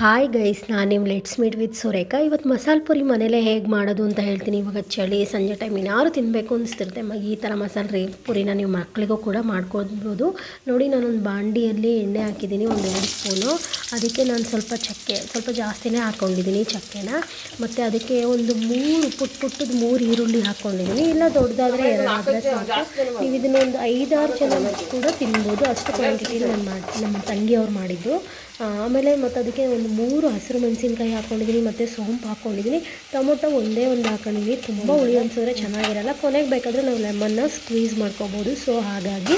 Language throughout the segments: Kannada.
ಹಾಯ್ ಗೈಸ್ ನಾನು ನಿಮ್ಮ ಲೆಟ್ಸ್ ಮೀಟ್ ವಿತ್ ಸುರೇಖಾ ಇವತ್ತು ಮಸಾಲೆ ಪುರಿ ಮನೇಲೇ ಹೇಗೆ ಮಾಡೋದು ಅಂತ ಹೇಳ್ತೀನಿ. ಇವಾಗ ಚಳಿ, ಸಂಜೆ ಟೈಮ್ ಏನಾದ್ರು ತಿನ್ನಬೇಕು ಅನಿಸ್ತಿರುತ್ತೆ. ಮಗ ಈ ಥರ ಮಸಾಲೆ ರೀ ಪುರಿನ ನೀವು ಮಕ್ಕಳಿಗೂ ಕೂಡ ಮಾಡ್ಕೊಬೋದು ನೋಡಿ ನಾನೊಂದು ಬಾಂಡಿಯಲ್ಲಿ ಎಣ್ಣೆ ಹಾಕಿದ್ದೀನಿ, ಒಂದು ಎರಡು ಸ್ಪೂನು ಅದಕ್ಕೆ ನಾನು ಸ್ವಲ್ಪ ಚಕ್ಕೆ, ಸ್ವಲ್ಪ ಜಾಸ್ತಿನೇ ಹಾಕ್ಕೊಂಡಿದ್ದೀನಿ ಚಕ್ಕೆನ. ಮತ್ತು ಅದಕ್ಕೆ ಒಂದು ಮೂರು ಪುಟ್ ಪುಟ್ಟದ ಮೂರು ಈರುಳ್ಳಿ ಹಾಕ್ಕೊಂಡಿದ್ದೀನಿ ಇಲ್ಲ ದೊಡ್ಡದಾದರೆ ಎರಡು, ಆದರೆ ಸಾಕು. ನೀವು ಇದನ್ನ ಒಂದು ಐದಾರು ಜನ ಕೂಡ ತಿನ್ಬೋದು. ಅಷ್ಟು ಕ್ವಾಂಟಿಟಿ ನಾನು ಮಾಡಿ, ನಮ್ಮ ತಂಗಿಯವ್ರು ಮಾಡಿದ್ದು. ಆಮೇಲೆ ಮತ್ತು ಅದಕ್ಕೆ ಒಂದು ಮೂರು ಹಸಿರು ಮೆಣಸಿನ್ಕಾಯಿ ಹಾಕ್ಕೊಂಡಿದ್ದೀನಿ ಮತ್ತು ಸೋಂಪು ಹಾಕ್ಕೊಂಡಿದ್ದೀನಿ ಟೊಮೊಟೊ ಒಂದೇ ಒಂದು ಹಾಕೊಂಡಿದ್ದೀನಿ. ತುಂಬ ಹುಳಿ ಅನ್ಸಿದ್ರೆ ಚೆನ್ನಾಗಿರಲ್ಲ. ಕೊನೆಗೆ ಬೇಕಾದರೆ ನಾವು ಲೆಮನ್ನ ಸ್ಕ್ವೀಸ್ ಮಾಡ್ಕೋಬೋದು. ಸೊ ಹಾಗಾಗಿ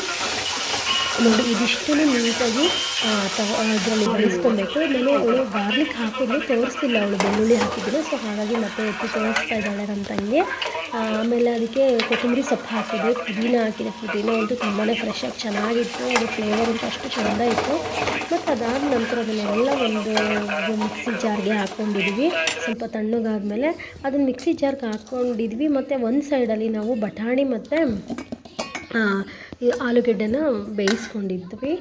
ನೋಡಿ ಇದಿಷ್ಟು ನೀಟಾಗಿ ಅದರಲ್ಲಿ ಬೇಯಿಸ್ಕೊಬೇಕು ನಾನು ಅವಳು ಗಾರ್ಲಿಕ್ ಹಾಕಿದ್ರು ತೋರಿಸ್ತಿಲ್ಲ ಅವಳು ಬೆಳ್ಳುಳ್ಳಿ ಹಾಕಿದ್ರು ಸೊ ಹಾಗಾಗಿ ಮತ್ತೆ ಎತ್ತಿ ತೋರಿಸ್ತಾ ಇದ್ದಾಳೆ ನಮ್ಮ ತಂಗಿ. ಆಮೇಲೆ ಅದಕ್ಕೆ ಕೊತ್ತಂಬರಿ ಸೊಪ್ಪು ಹಾಕಿದೆ ಪುದೀನ ಹಾಕಿದೆ ಪುದೀನ ಅಂತೂ ತುಂಬಾ ಫ್ರೆಶ್ ಚೆನ್ನಾಗಿತ್ತು, ಅದು ಫ್ಲೇವರ್ ಅಂತೂ ಅಷ್ಟು ಚೆಂದ ಇತ್ತು. ಮತ್ತು ಅದಾದ ನಂತರ ಅದನ್ನೆಲ್ಲ ಒಂದು ಮಿಕ್ಸಿ ಜಾರ್ಗೆ ಹಾಕ್ಕೊಂಡಿದ್ವಿ. ಸ್ವಲ್ಪ ತಣ್ಣಗಾದ್ಮೇಲೆ ಅದನ್ನ ಮಿಕ್ಸಿ ಜಾರ್ಗೆ ಹಾಕ್ಕೊಂಡಿದ್ವಿ. ಮತ್ತು ಒಂದು ಸೈಡಲ್ಲಿ ನಾವು ಬಟಾಣಿ ಮತ್ತು ಈ ಆಲೂಗೆಡ್ಡೆನ ಬೇಯಿಸ್ಕೊಂಡಿದ್ವಿ.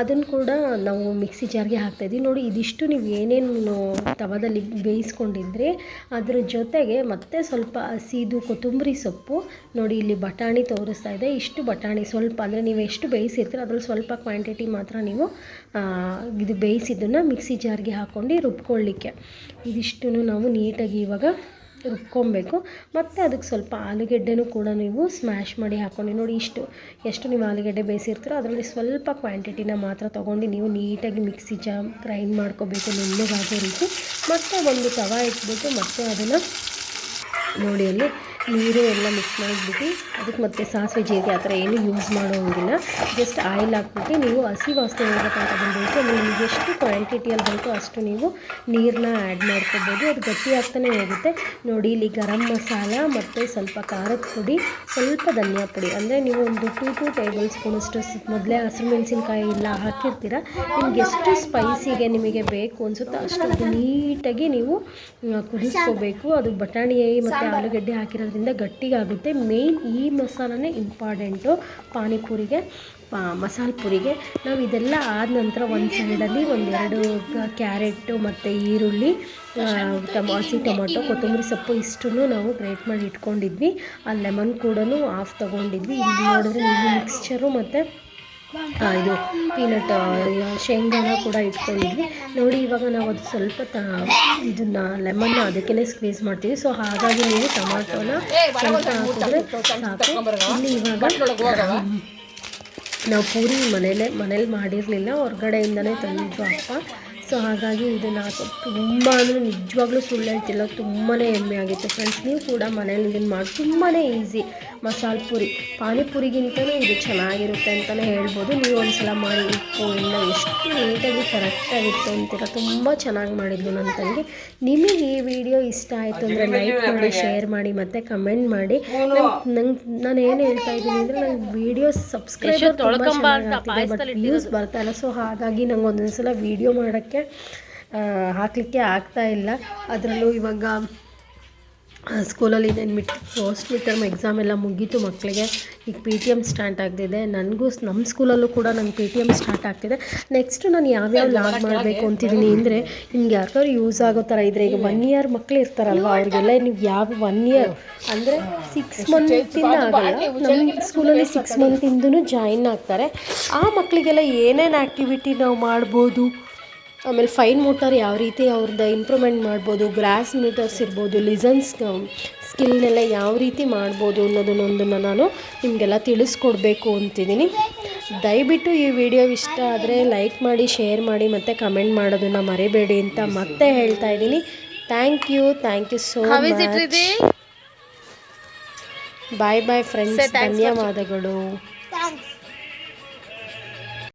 ಅದನ್ನು ಕೂಡ ನಾವು ಮಿಕ್ಸಿ ಜಾರ್ಗೆ ಹಾಕ್ತಾಯಿದ್ವಿ ನೋಡಿ, ಇದಿಷ್ಟು ನೀವು ಏನೇನು ತವದಲ್ಲಿ ಬೇಯಿಸ್ಕೊಂಡಿದ್ರಿ ಅದ್ರ ಜೊತೆಗೆ ಮತ್ತೆ ಸ್ವಲ್ಪ ಹಸಿದು ಕೊತ್ತಂಬರಿ ಸೊಪ್ಪು. ನೋಡಿ, ಇಲ್ಲಿ ಬಟಾಣಿ ತೋರಿಸ್ತಾ ಇದೆ. ಇಷ್ಟು ಬಟಾಣಿ ಸ್ವಲ್ಪ, ಅಂದರೆ ನೀವು ಎಷ್ಟು ಬೇಯಿಸಿರ್ತೀರ ಅದ್ರಲ್ಲಿ ಸ್ವಲ್ಪ ಕ್ವಾಂಟಿಟಿ ಮಾತ್ರ ನೀವು ಇದು ಬೇಯಿಸಿದ್ದನ್ನು ಮಿಕ್ಸಿ ಜಾರ್ಗೆ ಹಾಕ್ಕೊಂಡು ರುಬ್ಕೊಳ್ಳಿಕ್ಕೆ. ಇದಿಷ್ಟು ನಾವು ನೀಟಾಗಿ ಇವಾಗ ರುಬ್ಕೊಬೇಕು. ಮತ್ತು ಅದಕ್ಕೆ ಸ್ವಲ್ಪ ಆಲೂಗೆಡ್ಡೆನೂ ಕೂಡ ನೀವು ಸ್ಮ್ಯಾಶ್ ಮಾಡಿ ಹಾಕ್ಕೊಂಡು, ನೋಡಿ ಇಷ್ಟು, ಎಷ್ಟು ನೀವು ಆಲೂಗೆಡ್ಡೆ ಬೇಯಿಸಿರ್ತೀರೋ ಅದರಲ್ಲಿ ಸ್ವಲ್ಪ ಕ್ವಾಂಟಿಟಿನ ಮಾತ್ರ ತೊಗೊಂಡು ನೀವು ನೀಟಾಗಿ ಮಿಕ್ಸಿ ಜಾಮ್ ಗ್ರೈಂಡ್ ಮಾಡ್ಕೋಬೇಕು ನುಣ್ಣಗಾಗೋ ರೀತಿ. ಮತ್ತು ಒಂದು ತವ ಇಟ್ಬಿಟ್ಟು ಮತ್ತೆ ಅದನ್ನು ನೋಡಿ ಅಲ್ಲಿ ನೀರು ಎಲ್ಲ ಮಿಕ್ಸ್ ಮಾಡಿಬಿಟ್ಟು ಅದಕ್ಕೆ ಮತ್ತೆ ಸಾಸಿವೆ ಜೀರಿಗೆ ಆ ಥರ ಏನು ಯೂಸ್ ಮಾಡೋಂಗಿಲ್ಲ. ಜಸ್ಟ್ ಆಯಿಲ್ ಹಾಕ್ಬಿಟ್ಟು ನೀವು ಹಸಿ ವಾಸನೆ ಬೇಯಿಸಿ ಆಮೇಲೆ ನಿಮಗೆ ಎಷ್ಟು ಕ್ವಾಂಟಿಟಿಯಲ್ಲಿ ಬೇಕು ಅಷ್ಟು ನೀವು ನೀರನ್ನ ಆ್ಯಡ್ ಮಾಡ್ಕೋಬೋದು. ಅದು ಗಟ್ಟಿ ಆಗ್ತಾನೆ ಹೋಗುತ್ತೆ. ನೋಡಿ ಇಲ್ಲಿ ಗರಂ ಮಸಾಲ ಮತ್ತು ಸ್ವಲ್ಪ ಖಾರದ ಪುಡಿ ಸ್ವಲ್ಪ ಧನಿಯಾ ಪುಡಿ. ಅಂದರೆ ನೀವು ಒಂದು ಟೂ ಟು ಟೇಬಲ್ ಸ್ಪೂನಷ್ಟು ಮೊದಲೇ ಹಸಿರು ಮೆಣಸಿನ್ಕಾಯಿ ಎಲ್ಲ ಹಾಕಿರ್ತೀರ ನಿಮ್ಗೆ ಎಷ್ಟು ಸ್ಪೈಸಿಗೆ ನಿಮಗೆ ಬೇಕು ಅನಿಸುತ್ತೋ ಅಷ್ಟು ನೀಟಾಗಿ ನೀವು ಕುದಿಸ್ಕೋಬೇಕು. ಅದು ಬಟಾಣಿ ಮತ್ತು ಆಲೂಗಡ್ಡೆ ಹಾಕಿರೋದ್ರಿಂದ ಗಟ್ಟಿಗಾಗುತ್ತೆ. ಮೇಯ್ನ್ ಈ ಮಸಾಲನೇ ಇಂಪಾರ್ಟೆಂಟು ಪಾನಿಪುರಿಗೆ ಮಸಾಲ ಪುರಿಗೆ. ನಾವು ಇದೆಲ್ಲ ಆದ ನಂತರ ಒಂದು ಸೈಡಲ್ಲಿ ಒಂದೆರಡು ಕ್ಯಾರೆಟು ಮತ್ತು ಈರುಳ್ಳಿ ಟಮ ಹಸಿ ಟೊಮೊಟೊ, ಕೊತ್ತಂಬರಿ ಸೊಪ್ಪು ಇಷ್ಟನ್ನು ನಾವು ಗ್ರೇಟ್ ಮಾಡಿ ಇಟ್ಕೊಂಡಿದ್ವಿ. ಆ ಲೆಮನ್ ಕೂಡ ಆಫ್ ತೊಗೊಂಡಿದ್ವಿ. ಇಲ್ಲಿ ನೋಡಿದ್ರೆ ಇಲ್ಲಿ ಮಿಕ್ಸ್ಚರು ಮತ್ತು ಇದು ಪೀನಟ್ ಶೇಂಗಾನ ಕೂಡ ಇಟ್ಕೊಂಡಿದ್ವಿ. ನೋಡಿ, ಇವಾಗ ನಾವು ಅದು ಸ್ವಲ್ಪ ತ, ಇದನ್ನ ಲೆಮನ್ನ ಅದಕ್ಕೇ ಸ್ಕ್ವೀಸ್ ಮಾಡ್ತೀವಿ. ಸೊ ಹಾಗಾಗಿ ನೀವು ಟೊಮಾಟೋನ ಸ್ವಲ್ಪ ಹಾಕಿದ್ರೆ ಸಾಕು. ಇಲ್ಲಿ ಇವಾಗ ನಾವು ಪೂರಿ ಮನೇಲೆ, ಮನೇಲಿ ಮಾಡಿರಲಿಲ್ಲ. ಹೊರ್ಗಡೆಯಿಂದನೇ ತಂದಿದ್ದು ಅಪ್ಪ. ಸೊ ಹಾಗಾಗಿ ಇದು ಹಾಕಿ ತುಂಬ ಅಂದರೆ ನಿಜವಾಗ್ಲೂ ಸುಳ್ಳು ಹೇಳ್ತಿಲ್ಲ ತುಂಬಾ ಹೆಮ್ಮೆ ಆಗಿತ್ತು ಫ್ರೆಂಡ್ಸ್ ನೀವು ಕೂಡ ಮನೇಲಿ ಇದನ್ನು ಮಾಡಿ ತುಂಬಾ ಈಸಿ ಮಸಾಲೆ ಪುರಿ. ಪಾನಿಪುರಿಗಿಂತಲೂ ಇದು ಚೆನ್ನಾಗಿರುತ್ತೆ ಅಂತಲೇ ಹೇಳ್ಬೋದು. ನೀವು ಒಂದ್ಸಲ ಮಾಡಿ ಉಪ್ಪು ಎಲ್ಲ ಎಷ್ಟು ನೀಟಾಗಿ ಕರೆಕ್ಟಾಗಿತ್ತು ಅಂತೀರ ತುಂಬ ಚೆನ್ನಾಗಿ ಮಾಡಿದ್ಲು ನನ್ನ ತಂಗಿ. ನಿಮಗೆ ಈ ವಿಡಿಯೋ ಇಷ್ಟ ಆಯಿತು ಅಂದರೆ ಲೈಕ್ ಮಾಡಿ ಶೇರ್ ಮಾಡಿ ಮತ್ತು ಕಮೆಂಟ್ ಮಾಡಿ. ನಂಗೆ ನಾನು ಏನು ಹೇಳ್ತಾ ಇದ್ದೀನಿ ಅಂದರೆ ನಂಗೆ ವಿಡಿಯೋ ಸಬ್ಸ್ಕ್ರೈಬರ್ ಬಟ್ ವ್ಯೂಸ್ ಬರ್ತಾ ಇಲ್ಲ. ಸೊ ಹಾಗಾಗಿ ನಂಗೆ ಒಂದೊಂದು ಸಲ ವೀಡಿಯೋ ಮಾಡೋಕ್ಕೆ ಹಾಕಲಿಕ್ಕೆ ಆಗ್ತಾ ಇಲ್ಲ. ಅದರಲ್ಲೂ ಇವಾಗ ಸ್ಕೂಲಲ್ಲಿ ಇದೇನು mid first mid term exam ಎಲ್ಲ ಮುಗೀತು ಮಕ್ಕಳಿಗೆ ಈಗ ಪಿ ಟಿ ಎಂ ಸ್ಟಾರ್ಟ್ ಆಗ್ತಿದೆ. ನನಗೂ ನಮ್ಮ ಸ್ಕೂಲಲ್ಲೂ ಕೂಡ ನಂಗೆ ಪಿ ಟಿ ಎಂ ಸ್ಟಾರ್ಟ್ ಆಗ್ತಿದೆ. ನೆಕ್ಸ್ಟು ನಾನು ಯಾವ್ಯಾವ ಲಾಗ್ ಮಾಡಬೇಕು ಅಂತಿದ್ದೀನಿ ಅಂದರೆ ನಿಮ್ಗೆ ಯಾರಿಗಾದ್ರು ಯೂಸ್ ಆಗೋ ಥರ ಇದ್ದರೆ ಈಗ ಒನ್ ಇಯರ್ ಮಕ್ಕಳು ಇರ್ತಾರಲ್ವ ಅವ್ರಿಗೆಲ್ಲ ನೀವು ಯಾವ ಒನ್ ಇಯರ್ ಅಂದರೆ ಸಿಕ್ಸ್ ಮಂತಿಂದ ಆಗಲ್ಲ. ನಮ್ಮ ಸ್ಕೂಲಲ್ಲಿ ಸಿಕ್ಸ್ ಮಂತಿಂದನೂ ಜಾಯಿನ್ ಆಗ್ತಾರೆ. ಆ ಮಕ್ಕಳಿಗೆಲ್ಲ ಏನೇನು ಆ್ಯಕ್ಟಿವಿಟಿ ನಾವು ಮಾಡ್ಬೋದು? ಆಮೇಲೆ ಫೈನ್ ಮೋಟರ್ ಯಾವ ರೀತಿ ಅವ್ರದ್ದು ಇಂಪ್ರೂವ್ಮೆಂಟ್ ಮಾಡ್ಬೋದು ಗ್ರಾಸ್ ಮೀಟರ್ಸ್ ಇರ್ಬೋದು ಲಿಸನ್ಸ್ ಸ್ಕಿಲ್ನೆಲ್ಲ ಯಾವ ರೀತಿ ಮಾಡ್ಬೋದು ಅನ್ನೋದನ್ನೊಂದನ್ನು ನಾನು ನಿಮಗೆಲ್ಲ ತಿಳಿಸ್ಕೊಡ್ಬೇಕು ಅಂತಿದ್ದೀನಿ. ದಯವಿಟ್ಟು ಈ ವಿಡಿಯೋ ಇಷ್ಟ ಆದರೆ ಲೈಕ್ ಮಾಡಿ ಶೇರ್ ಮಾಡಿ ಮತ್ತು ಕಮೆಂಟ್ ಮಾಡೋದನ್ನು ಮರಿಬೇಡಿ ಅಂತ ಮತ್ತೆ ಹೇಳ್ತಾ ಇದ್ದೀನಿ. Thank you thank you so much bye bye friends ಧನ್ಯವಾದಗಳು.